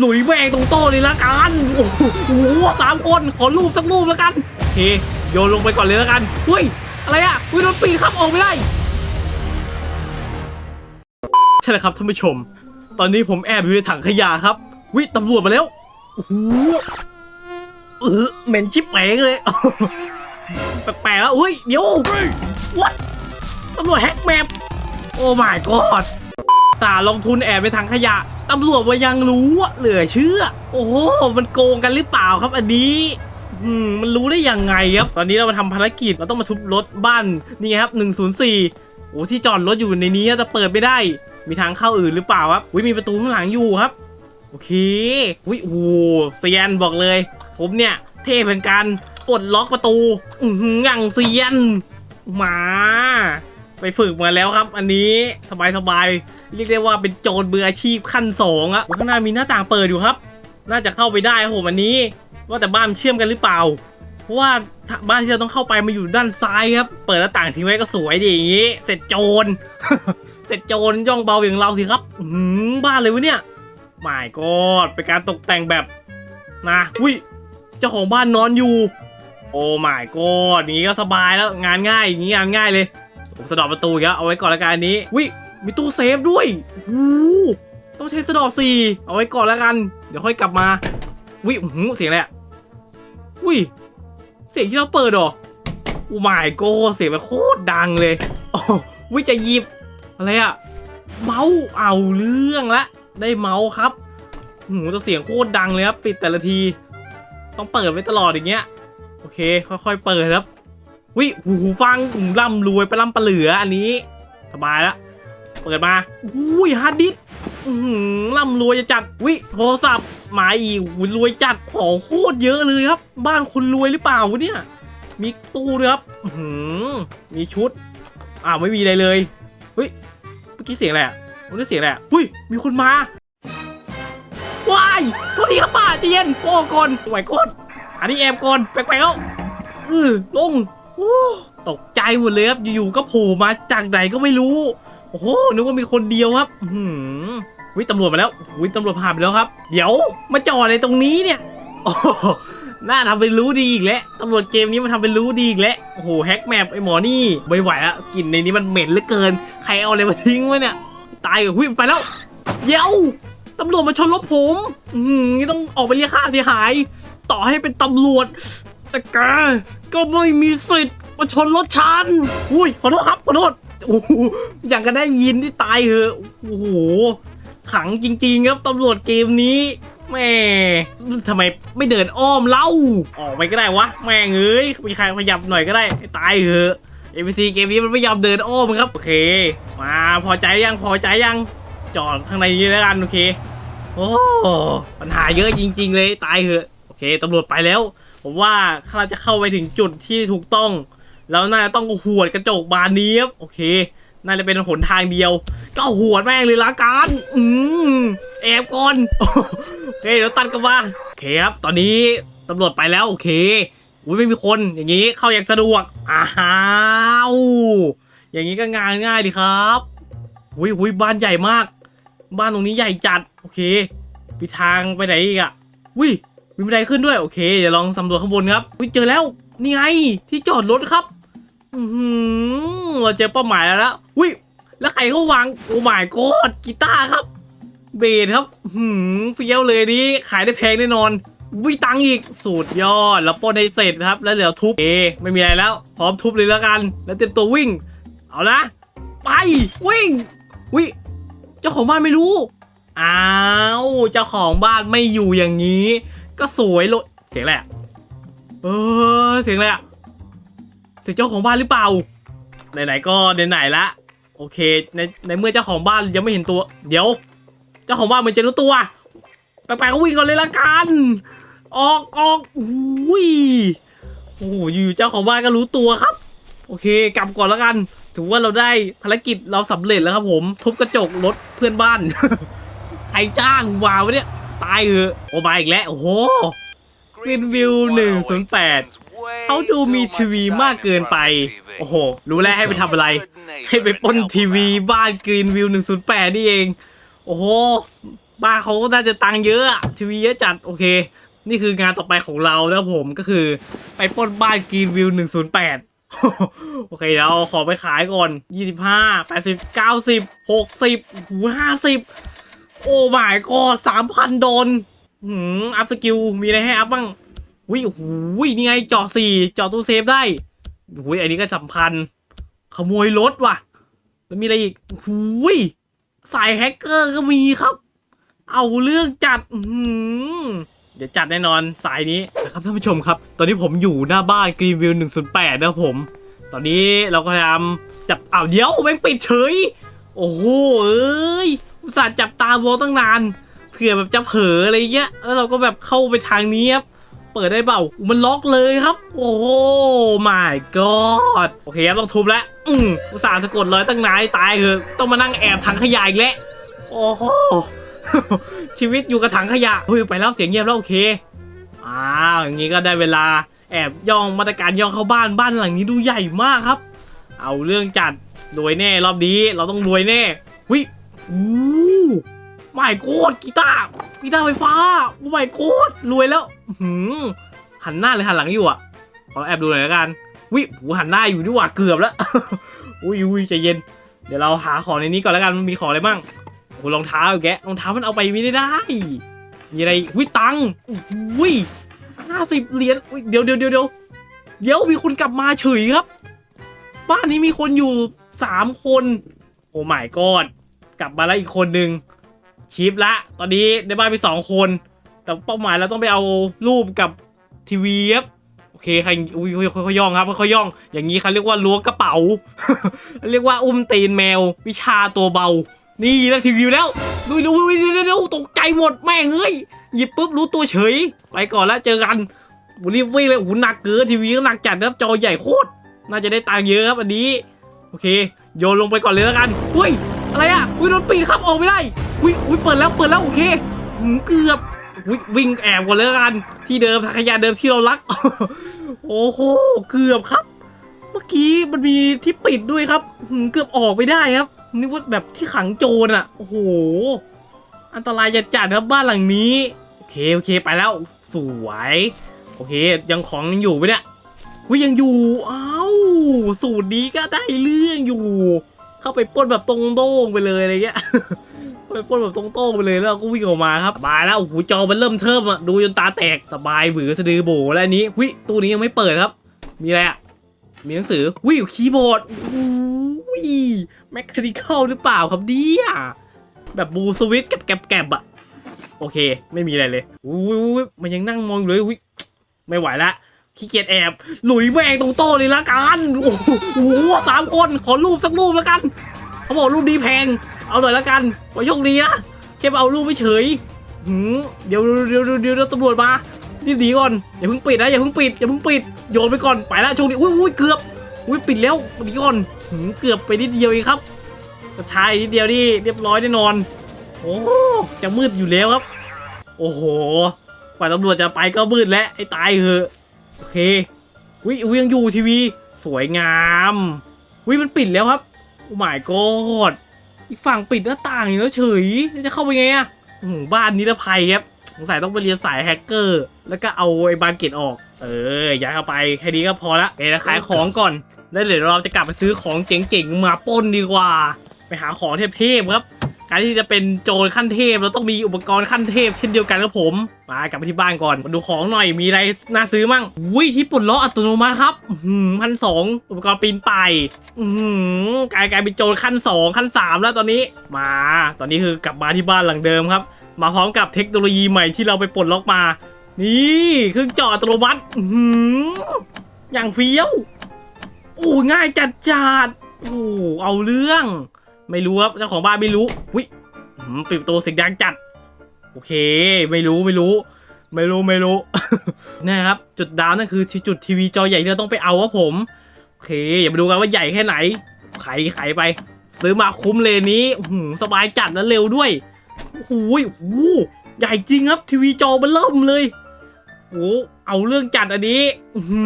หลุยแม่งตรงโต๊ะเลยละกัน โอ้โหสามคน ขอรูปสักรูปแล้วกันโอเคโยนลงไปก่อนเลยแล้วกันเฮ้ย อะไรอะเฮ้ยรถปีนครับออกไม่ได้ ใช่แล้วครับท่านผู้ชม ตอนนี้ผมแอบอยู่ในถังขยะครับ วิตำรวจมาแล้ว โอ้โหเออเหม็นชิบแปงเลย แปลกๆแล้วเฮ้ย เดี๋ยว what ตำรวจแฮกแมปโอ้ my god สาลงทุนแอบไปทางขยะตำรวจว่ายังรู้เหลือเชื่อ โอ้โห มันโกงกันหรือเปล่าครับอันนี้มันรู้ได้ยังไงครับ ตอนนี้เรามาทำภารกิจ เราต้องมาทุบรถบ้าน นี่ไงครับ 104 โอ้ที่จอดรถอยู่ในนี้แต่เปิดไม่ได้ มีทางเข้าอื่นหรือเปล่าครับอุ้ยมีประตูข้างหลังอยู่ครับ โอเคอุ้ยโอ้เซียนบอกเลย ผมเนี่ย เท่เป็นการปลดล็อกประตู อือหืออย่างเซียน มา ไปฝึกมาแล้วครับ อันนี้สบายๆเรียกได้ว่าเป็นโจรเบืออาชีพขั้นสองอะข้างหน้ามีหน้าต่างเปิดอยู่ครับ น่าจะเข้าไปได้ครับผมอันนี้ ว่าแต่บ้านเชื่อมกันหรือเปล่า เพราะว่าบ้านที่เราต้องเข้าไปมาอยู่ด้านซ้ายครับ เปิดหน้าต่างทิ้งไว้ก็สวยดีอย่างนี้ เสร็จโจร เสร็จโจรย่องเบาอย่างเราสิครับอืมบ้านเลยวะเนี่ยหมายกอดเป็นการตกแต่งแบบนะวิเจ้าของบ้านนอนอยู่ โอ้ my god อย่างนี้ก็สบายแล้วงานง่ายอย่างนี้งานง่ายเลย ผมสะดอกประตูอีกแล้วเอาไว้ก่อนละกันอันนี้วิมีตู้เซฟด้วยโอ้โหต้องใช้สะดอกสี่เอาไว้ก่อนละกัน เดี๋ยวค่อยกลับมาวิอื้อหือเสียงอะไรอะวิเสียงที่เราเปิดหรอโอ้ my g o เสียงมันโคตรดังเลยโอ้วิจะหยิบอะไรอะเมาส์เอาเรื่องละ ได้เมาส์ครับหูจะเสียงโคตรดังเลยครับปิดแต่ละที ต้องเปิดไว้ตลอดอย่างเงี้ยโอเค ค่อยๆเปิดครับ วิหูฟังหูร่ำรวยไปร่ำปะเหลืออันนี้ สบายแล้วเปิดมาอุ้ยฮาร์ดดิสก์หือร่ำรวยจะจัดวิโทรศัพท์มาอีกหูรวยจัดของโคตรเยอะเลยครับ บ้านคนรวยหรือเปล่าวะเนี่ย มีตู้ด้วยครับหือมีชุดอ้าวไม่มีอะไรเลยเฮ้ยเมื่อกี้เสียงอะไรอะมันได้เสียงอะไรอะหุ้ยมีคนมาว้ายโทษทีครับป้าใจเย็นโอ้ก่อนไหวก่อนอันนี้แอบก่อนแปลกๆแล้วเออลง ตกใจหมดเลยครับอยู่ๆก็โผล่มาจากไหนก็ไม่รู้ โอ้โหนึกว่ามีคนเดียวครับอือหือวิตำรวจมาแล้ววิตำรวจผ่านไปแล้วครับ เดี๋ยวมาจอดอะไรตรงนี้เนี่ยโอ้โหน่าทำเป็นรู้ดีอีกแล้วตำรวจเกมนี้มาทำเป็นรู้ดีอีกแล้วโอ้โหแฮกแมปไอหมอนี่ไม่ไหวอะกลิ่นในนี้มันเหม็นเหลือเกิน ใครเอาอะไรมาทิ้งไว้เนี่ยตายกับหุ้ยไปแล้วเดี๋ยวตำรวจมาชนรถผม อืมนี่ต้องออกไปเรียกค่าเสียหาย ต่อให้เป็นตำรวจ แต่แกก็ไม่มีสิทธิ์มาชนรถฉันอุ้ยขอโทษครับขอโทษโอ้โหอย่างกันได้ยินที่ตายเหอะโอ้โหขังจริงๆครับตำรวจเกมนี้แม่ทำไมไม่เดินอ้อมเล่าออกไปก็ได้วะแม่เอ้ยมีใครขยับหน่อยก็ได้ตายเหอะ ABC เกมนี้มันไม่ยอมเดินอ้อมครับโอเค มาพอใจยังพอใจยังจอดข้างในนี้แล้วกันโอเคโอ้ปัญหาเยอะจริง ๆ เลยตายเหอะโอเคตำรวจไปแล้ว ผมว่าข้าจะเข้าไปถึงจุดที่ถูกต้อง แล้วน่าจะต้องหวดกระจกบานนี้ครับโอเค น่าจะเป็นหนทางเดียว ก็หวดแม่งเลยละกันอืมแอบก่อนโอเคเดี๋ยวตัดกันมาโอเคครับ ตอนนี้ตำรวจไปแล้วโอเคอุ้ยไม่มีคนอย่างนี้เข้าอย่างสะดวกอ้าวอย่างนี้ก็งานง่ายดีครับอุ้ยอุ้ยบ้านใหญ่มาก บ้านตรงนี้ใหญ่จัด โอเคมีทางไปไหนอีกอะวิ มีบันไดขึ้นด้วยโอเคเดี๋ยวลองสำรวจข้างบนครับวิเจอแล้วนี่ไงที่จอดรถครับอือหือเราเจอเป้าหมายแล้วละวิแล้วใครเขาวางโอ้หมายกอดกีตาร์ครับ เบสครับหืมเฟี้ยวเลยนี่ขายได้แพงแน่นอนวิตังอีกสูตรยอดแล้วป้นให้เสร็จครับ แล้วเดี๋ยวทุบเอไม่มีอะไรแล้ว พร้อมทุบเลยแล้วกัน แล้วเตรียมตัววิ่ง เอาละไปวิ่งวิเจ้าของบ้านไม่รู้อ้าวเจ้าของบ้านไม่อยู่อย่างนี้ ก็สวยโลเสียงอะไรอะเออเสียงอะไรอะเสียงเจ้าของบ้านหรือเปล่าไหนๆก็ไหนๆละโอเคในในเมื่อเจ้าของบ้านยังไม่เห็นตัว เดี๋ยว เจ้าของบ้านมือนจะรู้ตัวแปลกๆก็วิ่งก่อนเลยละกัน ออกออกอุ้ยโอ้โหอยู่เจ้าของบ้านก็รู้ตัวครับ โอเค กลับก่อนล้วกัน ถือว่าเราได้ภารกิจเราสำเร็จแล้วครับผม ทุบกระจกรถเพื่อนบ้านใครจ้างวาวเนี่ย ตายเหอะโอ้มาอีกแล้ว โอ้โห Greenview 108เขาดูมีทีวีมากเกินไป โอ้โห รู้แล้วให้ไปทำอะไร ให้ไปปล้นทีวีบ้านกรีนวิว108นี่เอง โอ้โห บ้านเขาก็น่าจะตังค์เยอะอะทีวีเยอะจัด โอเค นี่คืองานต่อไปของเรานะครับผมก็คือไปปล้นบ้านกรีนวิว108โอเคเดี๋ยวเอาของไปขายก่อน 25 80 90 60หู50 โอ้ my god 3,000โดนหืมอัพสกิล มีอะไรให้อัพบ้างวิโอ้โหนี่ไงเจาะสี่เจาะตู้เซฟได้โอ้ยอันนี้ก็สำคัญ ขโมยรถว่ะ แล้วมีอะไรอีกหูยสายแฮกเกอร์ก็มีครับ เอาเรื่องจัดหือเดี๋ยวจัดแน่นอนสายนี้นะครับท่านผู้ชมครับ ตอนนี้ผมอยู่หน้าบ้านกรีนวิว108นะครับผม ตอนนี้เราก็พยายามจับอ้าวเดี๋ยวแม่งปิดเฉย โอ้โหเอ้ย สาห์จับตามองตั้งนานเผื่อแบบจะเผลออะไรเงี้ย แล้วเราก็แบบเข้าไปทางนี้ครับ เปิดได้เปล่า มันล็อกเลยครับ โอ้โห my god โอเคครับต้องทุบแล้ว อืมอุตส่าห์สะกดรอยตั้งนานตายเหอะต้องมานั่งแอบถังขยะอีกแล้วโอ้โห ชีวิตอยู่กับถังขยะเฮ้ยไปแล้วเสียงเงียบแล้วโอเค อ้าวอย่างนี้ก็ได้เวลาแอบย่องมาตรการย่องเข้าบ้านบ้านหลังนี้ดูใหญ่มากครับ เอาเรื่องจัดรวยแน่รอบนี้เราต้องรวยแน่วิ อู้ไม่โคตรกีตาร์กีตาร์ไฟฟ้าโอ้ไม่โคตรรวยแล้วหือหันหน้าเลยหันหลังอยู่อะขอแอบดูหน่อยละกันวิหูหันหน้าอยู่ดีกว่าเกือบแล้วอุ้ยอุ้ยใจเย็น เดี๋ยวเราหาของในนี้ก่อนแล้วกันมันมีของอะไรบ้างโอ้รองเท้าแกรองเท้ามันเอาไปไม่ได้มีอะไรวิตังอุ้ยห้าสิบเหรียญอุ๊ยเดี๋ยวเดี๋ยวเดี๋ยวเดี๋ยวเดี๋ยวมีคนกลับมาเฉยครับ บ้านนี้มีคนอยู่สามคน โอ้ my god กลับมาแล้วอีกคนนึงชิปละ ตอนนี้ในบ้านมีสองคน แต่เป้าหมายเราต้องไปเอารูปกับทีวีครับโอเคใครอุ้ยค่อยๆย่องครับค่อยๆย่อง อย่างนี้เขาเรียกว่าล้วงกระเป๋า เรียกว่าอุ้มตีนแมว วิชาตัวเบา นี่แล้วทีวีแล้วดูดูดูดูดูตกใจหมดแม่งเอ้ยหยิบปุ๊บรู้ตัวเฉย ไปก่อนแล้วเจอกันรีบวิ่งเลยโอ้โหหนักเกินทีวีก็หนักจัดนะครับจอใหญ่โคตรน่าจะได้ตังค์เยอะครับอันนี้ โอเค โยนลงไปก่อนเลยแล้วกันอุ้ย อะไรอะอุ้ยโดนปีนครับออกไม่ได้อุ้ยอุ้ยเปิดแล้วเปิดแล้วโอเคหืมเกือบอุ้ยวิ่งแอบก่อนเลยแล้วกัน ที่เดิมทางขยะเดิมที่เรารัก โอ้โหเกือบครับ เมื่อกี้มันมีที่ปิดด้วยครับหืมเกือบออกไม่ได้ครับนึกว่าแบบที่ขังโจรอะโอ้โหอันตรายจะจัดครับบ้านหลังนี้โอเคโอเคไปแล้วสวยโอเค ยังของยังอยู่ไหมเนี่ยวิยังอยู่อ้าวสูตรนี้ก็ได้เรื่องอยู่ เข้าไปป้นแบบตรงโต้งๆไปเลยอะไรเงี้ยเข้าไปป้นแบบตรงโต้งๆไปเลยแล้วก็วิ่งออกมาครับสบายแล้วโอ้โหจอมันเริ่มเทิมอะดูจนตาแตกสบายบือสะดือโบแล้วนี้วิตู้นี้ยังไม่เปิดครับ มีอะไรอะมีหนังสือวิคีย์บอร์ดอุ้ยแมคคานิคอลหรือเปล่าครับเนี่ยแบบบูสวิตแกบๆแกบอะโอเค ไม่มีอะไรเลยอุ้ยมันยังนั่งมองอยู่เลยอุ้ยไม่ไหวละ ขี้เกียจแอบ หลุยแม่งตรงโต๊ะเลยละกัน โอ้โหสามคน ขอรูปสักรูปแล้วกัน เขาบอกรูปดีแพง เอาหน่อยละกันขอโชคดีนะแค่เอารูปไม่เฉยหืมเดี๋ยวเดี๋ยวเดี๋ยวเดี๋ยวเดี๋ยวตำรวจมารีบหนีก่อน อย่าเพิ่งปิดนะ อย่าเพิ่งปิด อย่าเพิ่งปิด โยนไปก่อน ไปละโชคดีอุ้ยอุ้ยเกือบ อุ้ยปิดแล้วหนีก่อนหืมเกือบไปนิดเดียวเองครับกระชายนิดเดียวนี่เรียบร้อยแน่นอน โอ้จะมืดอยู่แล้วครับ โอ้โหกว่าตำรวจจะไปก็มืดแล้วไอ้ตายเหอะ โอเควิวยังอยู่ทีวี สวยงามวิมันปิดแล้วครับโอ้ my god อีกฝั่งปิดหน้าต่างอยู่แล้วเฉยจะเข้าไปไงอะบ้านนิรภัยครับสงสัยต้องไปเรียนสายแฮกเกอร์ แล้วก็เอาไอ้บานเกตออก เออย้ายเข้าไปแค่นี้ก็พอละเดี๋ยวขายของก่อน แล้วเดี๋ยวเราจะกลับไปซื้อของเจ๋งๆมาป้นดีกว่า ไปหาของเทพๆครับ การที่จะเป็นโจรขั้นเทพเราต้องมีอุปกรณ์ขั้นเทพเช่นเดียวกันครับผมมากลับไปที่บ้านก่อนมาดูของหน่อยมีอะไรน่าซื้อมั่งอุ้ยที่ปลดล็อกอัตโนมัติครับพันสองอุปกรณ์ปีนป่ายหือกลายกลายเป็นโจรขั้นสองขั้นสามแล้วตอนนี้มา ตอนนี้คือกลับมาที่บ้านหลังเดิมครับ มาพร้อมกับเทคโนโลยีใหม่ที่เราไปปลดล็อกมา นี่เครื่องจาะอัตโนมัติอื้อหืออย่างเฟี้ยวโอ้ง่ายจัดจัดโอ้เอาเรื่อง ไม่รู้ครับเจ้าของบ้านไม่รู้หุยอืมปิดประตูเสียงดังจัด โอเค ไม่รู้ไม่รู้ ไม่รู้ไม่รู้นะครับ จุดดาวนั่นคือที่จุดทีวีจอใหญ่ที่เราต้องไปเอาครับผม โอเค อย่ามาดูกันว่าใหญ่แค่ไหน ไขไขไป ซื้อมาคุ้มเลยนี้หืสบายจัดและเร็วด้วยโอ้โหโอ้โหใหญ่จริงครับ ทีวีจอมันเริ่มเลยโอ้เอาเรื่องจัดอันนี้หื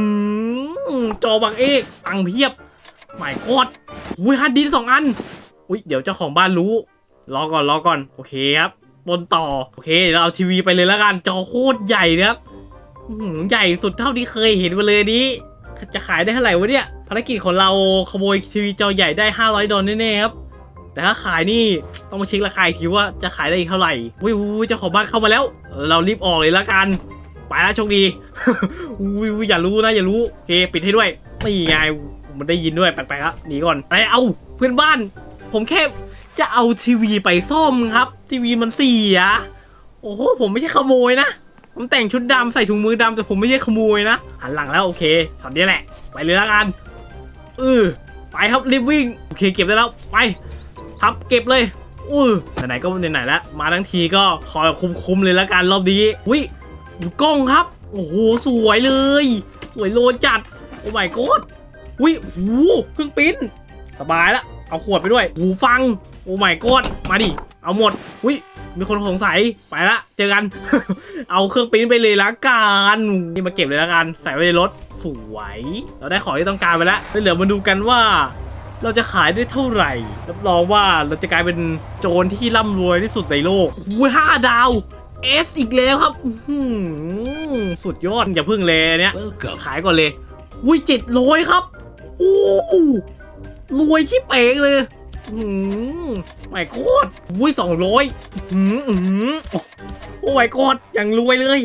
จอบางเอกตังเพียบหมายโคตรอุ้ยฮัดดิสสองอัน อุ้ยเดี๋ยวเจ้าของบ้านรู้รอก่อนรอก่อนโอเคครับบนต่อโอเคเดี๋ยวเราเอาทีวีไปเลยแล้วกันจอโคตรใหญ่นะครับหืใหญ่สุดเท่าที่เคยเห็นมาเลยนี้ จะขายได้เท่าไหร่วะเนี่ยภารกิจของเราขโมยทีวีจอใหญ่ได้ 500 ดอลแน่ๆครับแต่ถ้าขายนี่ต้องมาเช็คราคาอีกทีว่าจะขายได้อีกเท่าไหร่อุ้ยอุ้เจ้าของบ้านเข้ามาแล้ว เรารีบออกเลยละกันไปแล้วโชคดีอุ้ยอยอย่ารู้นะอย่ารู้โอเคปิดให้ด้วยนี่ไงมันได้ยินด้วยแปลกๆครับหนีก่อนไปเอาเพื่อนบ้าน ผมแค่จะเอาทีวีไปซ่อมครับ ทีวีมันเสียโอ้โหผมไม่ใช่ขโมยนะ ผมแต่งชุดดำใส่ถุงมือดำแต่ผมไม่ใช่ขโมยนะหันหลังแล้วโอเคตอนนี้แหละ ไปเลยละกันเออไปครับรีบวิ่งโอเคเก็บได้แล้วไปพับเก็บเลยอือไหนๆก็ไหนๆแล้วมาทั้งทีก็ขอคุ้มๆเลยละกันรอบนี้อุ้ยดูกล้องครับ โอ้โห สวยเลย สวยโลจัด โอ้ my god อุ้ยโอ้เครื่องปิ้น สบายละ เอาขวดไปด้วย หูฟัง โอ้ my god มาดิ เอาหมด อุ้ย มีคนสงสัย ไปละ เจอกัน เอาเครื่องปริ้นไปเลยละกัน นี่มาเก็บเลยละกัน ใส่ไว้ในรถ สวย เราได้ของที่ต้องการไปแล้วแล้วเหลือมาดูกันว่า เราจะขายได้เท่าไหร่ รับรองว่าเราจะกลายเป็นโจรที่ร่ำรวยที่สุดในโลกอุ้ยห้าดาว S อีกแล้วครับอื้อหือสุดยอดอย่าเพิ่งเลยอันเนี้ย Welcome. ขายก่อนเลย อุ้ยเจ็ดร้อยครับ โอ้โห รวยชิบเป๋งเลยอืมไม่โคตรวุ้ยสองร้อยอืมอืมโอ้ไม่โคตรอย่างรวยเลย